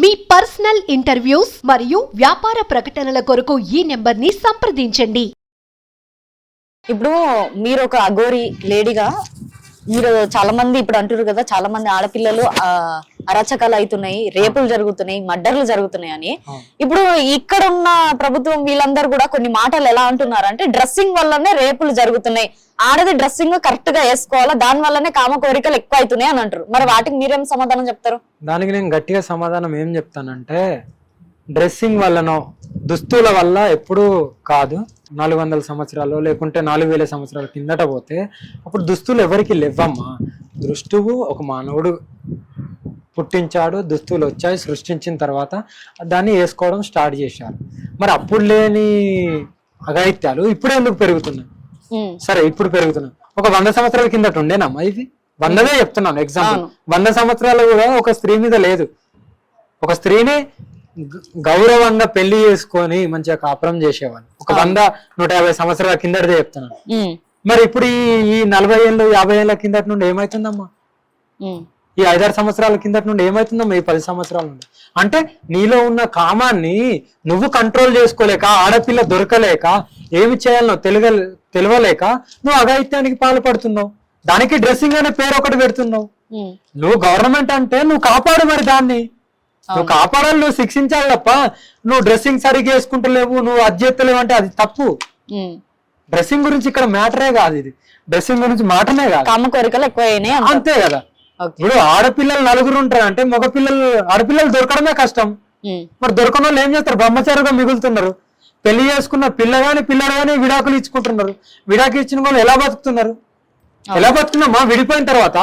మీ personal interviews మరియు వ్యాపార ప్రకటనల కొరకు ఈ నెంబర్ని సంప్రదించండి. ఇప్పుడు మీరు ఒక అఘోరి లేడీగా మీరు చాలా మంది ఇప్పుడు అంటారు కదా చాలా మంది ఆడపిల్లలు ఆ అరాచకాలు అవుతున్నాయి రేపులు జరుగుతున్నాయి మర్డర్లు జరుగుతున్నాయి అని. ఇప్పుడు ఇక్కడ ఉన్న ప్రభుత్వం వీళ్ళందరూ కూడా కొన్ని మాటలు ఎలా అంటున్నారు అంటే డ్రెస్సింగ్ వల్లనే రేపులు జరుగుతున్నాయి. ఆడది డ్రెస్సింగ్ కరెక్ట్గా వేసుకోవాలా? దాని వల్లనే కామ కోరికలు ఎక్కువ అవుతున్నాయి అని అంటారు మరి వాటికి మీరేం సమాధానం చెప్తారు? దానికి నేను గట్టిగా సమాధానం ఏం చెప్తానంటే డ్రెస్సింగ్ వల్లనో దుస్తుల వల్ల ఎప్పుడూ కాదు. నాలుగు వందల సంవత్సరాలు లేకుంటే నాలుగు వేల సంవత్సరాల కిందట పోతే అప్పుడు దుస్తులు ఎవరికి లేవమ్మా. దృష్టువు ఒక మానవుడు పుట్టించాడు దుస్తులు వచ్చాయి సృష్టించిన తర్వాత దాన్ని వేసుకోవడం స్టార్ట్ చేశారు. మరి అప్పుడు లేని అఘాయిత్యాలు ఇప్పుడు ఎందుకు పెరుగుతున్నాయి? సరే ఇప్పుడు పెరుగుతున్నాయి. ఒక వంద సంవత్సరాల కిందట ఉండేనమ్మా ఇది వందదే చెప్తున్నాను ఎగ్జాంపుల్. వంద సంవత్సరాలు కూడా ఒక స్త్రీ మీద లేదు. ఒక స్త్రీని గౌరవంగా పెళ్ళి చేసుకొని మంచిగా కాపురం చేసేవాళ్ళు. ఒక వంద నూట యాభై సంవత్సరాల కిందటిదే చెప్తున్నాను మరి ఇప్పుడు ఈ ఈ నలభై ఏళ్ళు యాభై ఏళ్ళ కిందటి నుండి ఏమైతుందమ్మా? ఈ ఐదారు సంవత్సరాల కిందటి నుండి ఏమైతుందమ్మా ఈ పది సంవత్సరాల నుండి? అంటే నీలో ఉన్న కామాన్ని నువ్వు కంట్రోల్ చేసుకోలేక ఆడపిల్ల దొరకలేక ఏమి చేయాలనో తెలుగ తెలియలేక నువ్వు అఘాయిత్యానికి పాల్పడుతున్నావు. దానికి డ్రెస్సింగ్ అనే పేరు ఒకటి పెడుతున్నావు. నువ్వు గవర్నమెంట్ అంటే నువ్వు కాపాడు మరి దాన్ని. నువ్వు కాపాడాలి నువ్వు శిక్షించాలి తప్ప నువ్వు డ్రెస్సింగ్ సరిగ్గా వేసుకుంటలేవు నువ్వు అది చేస్తలేవు అంటే అది తప్పు. డ్రెస్సింగ్ గురించి ఇక్కడ మ్యాటరే కాదు ఇది. డ్రెస్సింగ్ గురించి మాటనే కాదు. కామ కోరికలు ఎక్కువ. అంతే కదా. ఇప్పుడు ఆడపిల్లలు నలుగురు ఉంటారు అంటే మగ పిల్లలు ఆడపిల్లలు దొరకడమే కష్టం. మరి దొరకని వాళ్ళు ఏం చేస్తారు? బ్రహ్మచారిగా మిగులుతున్నారు. పెళ్ళి చేసుకున్న పిల్ల గాని పిల్లడు గాని విడాకులు ఇచ్చుకుంటున్నారు. విడాకులు ఇచ్చిన వాళ్ళు ఎలా బతుకుతున్నారు? ఎలా బతుకున్నామా? విడిపోయిన తర్వాత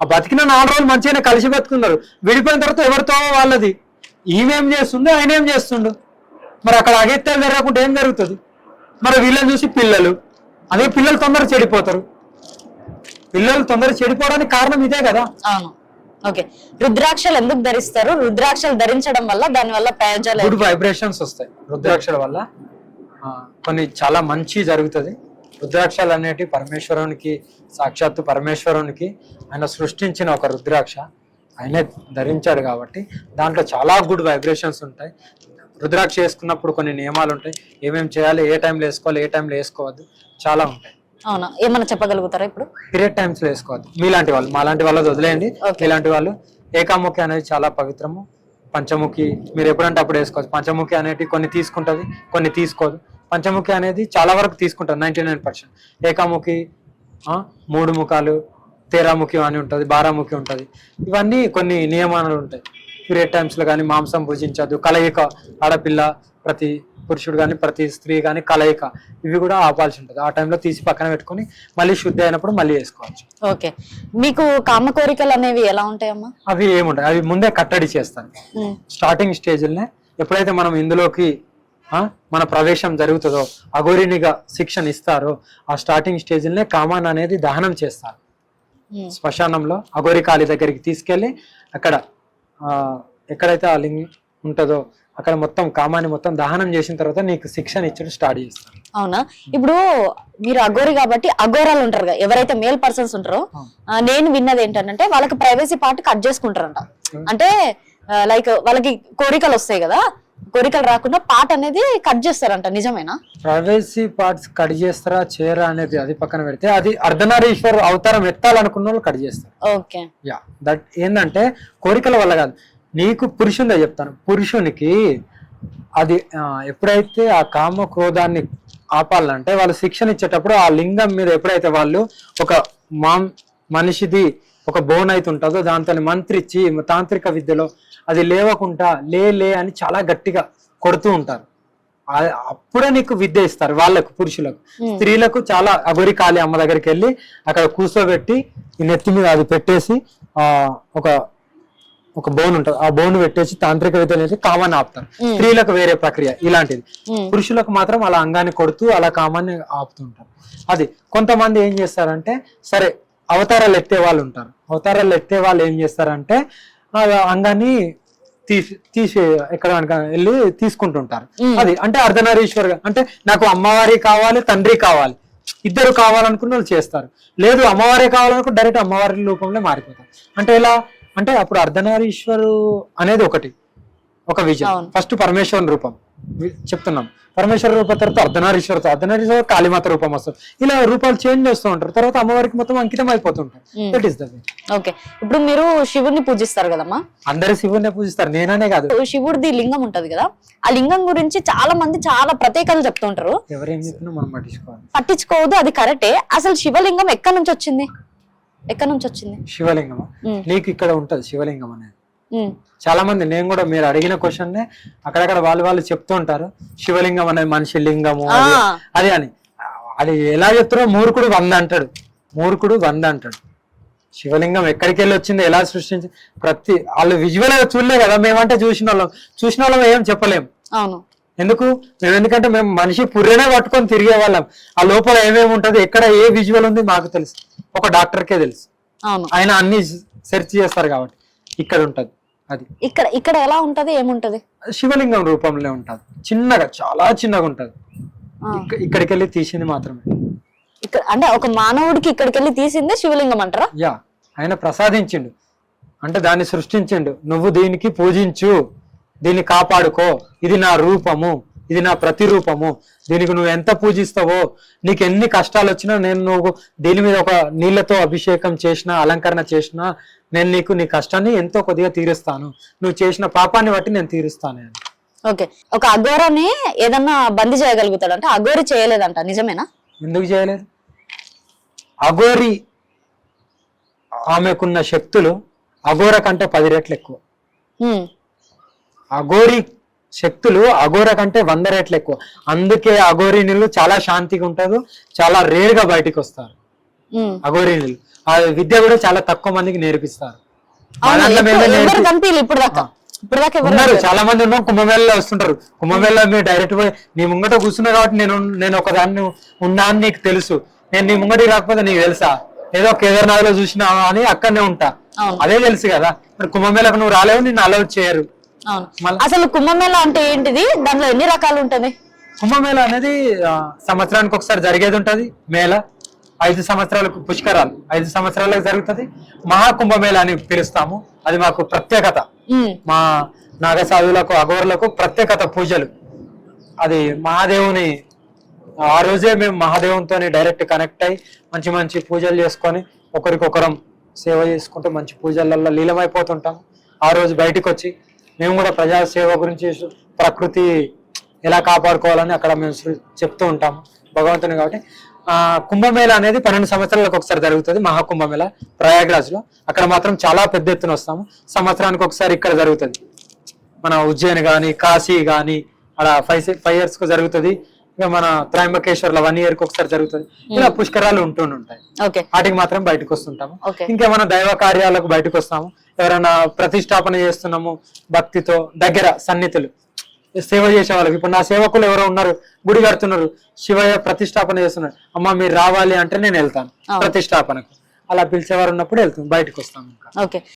ఆ బతికిన నాలుగు రోజులు మంచిగానే కలిసి బతుకున్నారు. విడిపోయిన తర్వాత ఎవరితో? వాళ్ళది. ఈమెం చేస్తుందో ఆయన ఏం చేస్తుండు. మరి అక్కడ అగెత్తాలు జరగకుండా ఏం జరుగుతుంది? మరి వీళ్ళని చూసి పిల్లలు. అదే పిల్లలు తొందర చెడిపోతారు. పిల్లలు తొందర చెడిపోవడానికి కారణం ఇదే కదా? అవును. ఓకే. రుద్రాక్షలు ఎందుకు ధరిస్తారు? రుద్రాక్షలు ధరించడం వల్ల దాని వల్ల ప్రయోజనాలు గుడ్ వైబ్రేషన్స్ వస్తాయి రుద్రాక్షల వల్ల. కొన్ని చాలా మంచి జరుగుతుంది. రుద్రాక్షలు అనేటి పరమేశ్వరునికి సాక్షాత్తు పరమేశ్వరునికి ఆయన సృష్టించిన ఒక రుద్రాక్ష. ఆయనే ధరించాడు కాబట్టి దాంట్లో చాలా గుడ్ వైబ్రేషన్స్ ఉంటాయి. రుద్రాక్ష వేసుకున్నప్పుడు కొన్ని నియమాలు ఉంటాయి. ఏమేమి చేయాలి ఏ టైంలో వేసుకోవాలి ఏ టైంలో వేసుకోవద్దు చాలా ఉంటాయి. అవునా? ఏమన్నా చెప్పగలుగుతారా ఇప్పుడు? పీరియడ్ టైమ్స్లో వేసుకోవద్దు. మీలాంటి వాళ్ళు మాలాంటి వాళ్ళది వదిలేయండి. ఇలాంటి వాళ్ళు ఏకాముఖి అనేది చాలా పవిత్రము. పంచముఖి మీరు ఎప్పుడంటే అప్పుడు వేసుకోవచ్చు. పంచముఖి అనేటి కొన్ని తీసుకుంటది కొన్ని తీసుకోదు. పంచముఖి అనేది చాలా వరకు తీసుకుంటుంది నైన్టీ నైన్ పర్సెంట్ ఏకాముఖి మూడు ముఖాలు తేరాముఖి అని ఉంటుంది బారాముఖి ఉంటుంది. ఇవన్నీ కొన్ని నియమాలు ఉంటాయి. పీరియడ్ టైమ్స్లో కానీ మాంసం భుజించదు కలయిక ఆడపిల్ల ప్రతి పురుషుడు కానీ ప్రతి స్త్రీ కానీ కలయిక ఇవి కూడా ఆపాల్సి ఉంటుంది. ఆ టైంలో తీసి పక్కన పెట్టుకొని మళ్ళీ శుద్ధి అయినప్పుడు మళ్ళీ వేసుకోవచ్చు. ఓకే. మీకు కామ కోరికలు అనేవి ఎలా ఉంటాయమ్మా? అవి ఏముంటాయి అవి ముందే కట్టడి చేస్తాను. స్టార్టింగ్ స్టేజ్లోనే ఎప్పుడైతే మనం ఇందులోకి మన ప్రవేశం జరుగుతుందో అఘోరినిగా శిక్షణ ఇస్తారో ఆ స్టార్టింగ్ స్టేజ్లోనే కామాన్ అనేది దహనం చేస్తారు. శ్మశానంలో అఘోరి కాళి దగ్గరికి తీసుకెళ్ళి అక్కడ ఆ, ఎక్కడైతే ఆ లింగ్ ఉంటుందో అక్కడ మొత్తం కామాన్ని మొత్తం దహనం చేసిన తర్వాత నీకు శిక్షణ ఇచ్చడం స్టార్ట్ చేస్తారు. అవునా? ఇప్పుడు మీరు అఘోరి కాబట్టి అఘోరాలు ఉంటారు కదా ఎవరైతే మేల్ పర్సన్స్ ఉంటారో నేను విన్నది ఏంటంటే వాళ్ళకి ప్రైవసీ పార్ట్ కట్ చేసుకుంటారంట. అంటే లైక్ వాళ్ళకి కోరికలు వస్తాయి కదా కోరికలు రాకుండా పార్ట్ అనేది కట్ చేస్తారంట నిజమేనా? ప్రైవసీ పార్ట్స్ కట్ చేస్తారా చేయరా అనేది అది పక్కన పెడితే అది అర్ధనారీశ్వర్ అవతారం ఎత్తాలనుకున్న వాళ్ళు కట్ చేస్తారు. ఓకే. యా దట్ ఏంటంటే కోరికల వల్ల కాదు. నీకు పురుషునిదే చెప్తాను. పురుషునికి అది ఎప్పుడైతే ఆ కామ క్రోధాన్ని ఆపాలంటే వాళ్ళు శిక్షణ ఇచ్చేటప్పుడు ఆ లింగం మీద ఎప్పుడైతే వాళ్ళు ఒక మాం మనిషిది ఒక బోన్ అయితే ఉంటుందో దాంతో మంత్రిచ్చి తాంత్రిక విద్యలో అది లేవకుండా లే లే అని చాలా గట్టిగా కొడుతూ ఉంటారు. అప్పుడే నీకు విద్య ఇస్తారు వాళ్ళకు పురుషులకు. స్త్రీలకు చాలా అగోరి కాళీ అమ్మ దగ్గరికి వెళ్ళి అక్కడ కూర్చోబెట్టి ఈ నెత్తి మీద అది పెట్టేసి ఆ ఒక ఒక బోన్ ఉంటుంది. ఆ బోన్ పెట్టేసి తాంత్రిక విద్య అనేది కామాన్ని ఆపుతారు స్త్రీలకు వేరే ప్రక్రియ ఇలాంటిది. పురుషులకు మాత్రం అలా అంగాన్ని కొడుతూ అలా కామాన్ని ఆపుతుంటారు అది కొంతమంది ఏం చేస్తారంటే సరే అవతారాలు ఎత్తే వాళ్ళు ఉంటారు. అవతారాలు ఎత్తే వాళ్ళు ఏం చేస్తారంటే ఆ అంగాన్ని తీసి తీసి ఎక్కడ వెళ్ళి తీసుకుంటుంటారు. అది అంటే అర్ధనారీశ్వర్ అంటే నాకు అమ్మవారి కావాలి తండ్రి కావాలి. ఇద్దరు కావాలనుకున్న వాళ్ళు చేస్తారు. లేదు అమ్మవారే కావాలనుకుంటే డైరెక్ట్ అమ్మవారి రూపంలో మారిపోతారు. అంటే ఎలా? అంటే అప్పుడు అర్ధనారీశ్వరు అనేది ఒకటి ఒక విజయం. ఫస్ట్ పరమేశ్వరుని రూపం. చెప్తున్నాం. పరమేశ్వర రూపం తర్వాత అర్ధనారీశ్వర అర్ధనారీశ్వర కాళీమాత రూపం వస్తుంది. ఇలా రూపాలు చేంజ్ చేస్తూ ఉంటారు. తర్వాత అమ్మవారికి మొత్తం అంకితం అయిపోతుంటారు Hmm. That is the way okay ఇప్పుడు మీరు శివుడిని పూజిస్తారు కదమ్మా? అందరు శివుడినే పూజిస్తారు. నేననే కాదు. శివుడిది లింగం ఉంటది కదా? ఆ లింగం గురించి చాలా మంది చాలా ప్రత్యేకాలు చెప్తుంటారు. ఎవరేం చెప్పినా మనం పట్టించుకోవాలి. పట్టించుకోవద్దు అది కరెక్టే. అసలు శివలింగం ఎక్కడి నుంచి వచ్చింది? ఎక్కడి నుంచి వచ్చింది? శివలింగం Hmm. నీకు ఇక్కడ ఉంటది శివలింగం అనేది. చాలా మంది నేను కూడా మీరు అడిగిన క్వశ్చన్ నే అక్కడక్కడ వాళ్ళు వాళ్ళు చెప్తూ ఉంటారు. శివలింగం అనేది మనిషి లింగము అది అని. అది ఎలా చెప్తారో మూర్ఖుడు వంద అంటాడు. మూర్ఖుడు వంద అంటాడు. శివలింగం ఎక్కడికి వెళ్ళి వచ్చింది ఎలా సృష్టించి ప్రతి వాళ్ళు విజువల్ చూడలే కదా మేమంటే చూసిన వాళ్ళం చూసిన వాళ్ళం ఏం చెప్పలేం. అవును. ఎందుకు? మేము ఎందుకంటే మేము మనిషి పుర్రెనే పట్టుకొని తిరిగే వాళ్ళం ఆ లోపల ఏమేమి ఉంటది ఎక్కడ ఏ విజువల్ ఉంది మాకు తెలుసు. ఒక డాక్టర్కే తెలుసు. ఆయన అన్ని సెర్చ్ చేస్తారు కాబట్టి. ఇక్కడ ఉంటది. అది. ఇక్కడ ఇక్కడ ఎలా ఉంటది ఏముంటది? శివలింగం రూపంలో ఉంటది. చిన్నగా చాలా చిన్నగా ఉంటది. ఇక్కడికి వెళ్ళి తీసింది మాత్రమే. ఇక్కడ అంటే ఒక మానవుడికి ఇక్కడికి వెళ్ళి తీసిందే శివలింగం అంటారా? యా ఆయన ప్రసాదించిండు. అంటే దాన్ని సృష్టించిండు. నువ్వు దీనికి పూజించు. దీన్ని కాపాడుకో. ఇది నా రూపము. ఇది నా ప్రతిరూపము. దీనికి నువ్వు ఎంత పూజిస్తావో నీకు ఎన్ని కష్టాలు వచ్చినా నేను నువ్వు దీని మీద ఒక నీళ్ళతో అభిషేకం చేసినా అలంకరణ చేసినా నేను నీకు నీ కష్టాన్ని ఎంతో కొద్దిగా తీరుస్తాను. నువ్వు చేసిన పాపాన్ని బట్టి నేను తీరుస్తాను ఓకే. ఒక అఘోరాన్ని ఏదన్నా బందీ చేయగలుగుతాడు అంటే అఘోరి చేయలేదంట నిజమేనా? ఎందుకు చేయలేదు? అఘోరి ఆమెకున్న శక్తులు అఘోర కంటే పది రెట్లు ఎక్కువ. అఘోరి శక్తులు అఘోర కంటే వంద రెట్లు ఎక్కువ. అందుకే అఘోరి నీళ్ళు చాలా శాంతిగా ఉంటారు చాలా రేర్గా బయటికి వస్తారు. అఘోరి నీళ్ళు. ఆ విద్య కూడా చాలా తక్కువ మందికి నేర్పిస్తారు. ఉన్నారు చాలా మంది ఉన్నాం కుంభమేళలో వస్తుంటారు. కుంభమేళలో మీరు డైరెక్ట్ పోయి నీ ముంగట కూర్చున్నా కాబట్టి నేను నేను ఒక దాన్ని ఉన్నా అని నీకు తెలుసు. నేను నీ ముంగటి రాకపోతే నీకు తెలుసా? ఏదో కేదార్నాథ్లో చూసినా అని అక్కడనే ఉంటా. అదే తెలుసు కదా. మరి కుంభమేళకు నువ్వు రాలేవు నిన్ను అలౌ చేయరు. అవును. అసలు కుంభమేళ అంటే ఏంటిది? దాంట్లో ఎన్ని రకాలు ఉంటది? కుంభమేళ అనేది సంవత్సరానికి ఒకసారి జరిగేది ఉంటది మేళ. ఐదు సంవత్సరాలకు పుష్కరాలు ఐదు సంవత్సరాలకు జరుగుతుంది. మహాకుంభమేళ అని పిలుస్తాము. అది మాకు ప్రత్యేకత. మా నాగసాధువులకు అఘోరులకు ప్రత్యేకత పూజలు. అది మహాదేవుని ఆ రోజే మేము మహాదేవునితో డైరెక్ట్ కనెక్ట్ అయ్యి మంచి మంచి పూజలు చేసుకొని ఒకరికొకరం సేవ చేసుకుంటూ మంచి పూజలలో లీలమైపోతుంటాం ఆ రోజు బయటికి వచ్చి మేము కూడా ప్రజా సేవ గురించి ప్రకృతి ఎలా కాపాడుకోవాలని అక్కడ మేము చెప్తూ ఉంటాము భగవంతుని కాబట్టి. ఆ కుంభమేళ అనేది పన్నెండు సంవత్సరాలకు ఒకసారి జరుగుతుంది మహాకుంభమేళ ప్రయాగ్రాజ్లో అక్కడ మాత్రం చాలా పెద్ద ఎత్తున వస్తాము. సంవత్సరానికి ఒకసారి ఇక్కడ జరుగుతుంది. మన ఉజ్జయిని గాని కాశీ గాని అలా ఫైవ్ ఫైవ్ ఇయర్స్కు జరుగుతుంది. ఇక మన త్రయంబకేశ్వర్లో వన్ ఇయర్కి ఒకసారి జరుగుతుంది. ఇలా పుష్కరాలు ఉంటుంటాయి ఓకే. వాటికి మాత్రం బయటకు వస్తుంటాము. ఇంకేమైనా దైవ కార్యాలకు బయటకు వస్తాము. ఎవరైనా ప్రతిష్టాపన చేస్తున్నాము భక్తితో దగ్గర సన్నిధులు సేవ చేసే వాళ్ళకి. ఇప్పుడు నా సేవకులు ఎవరో ఉన్నారు గుడి కడుతున్నారు శివయ్య ప్రతిష్టాపన చేస్తున్నారు. అమ్మ మీరు రావాలి అంటే నేను వెళ్తాను. ప్రతిష్టాపనకు. అలా పిలిచేవారు ఉన్నప్పుడు వెళ్తాం బయటకు వస్తాం ఇంకా. ఓకే.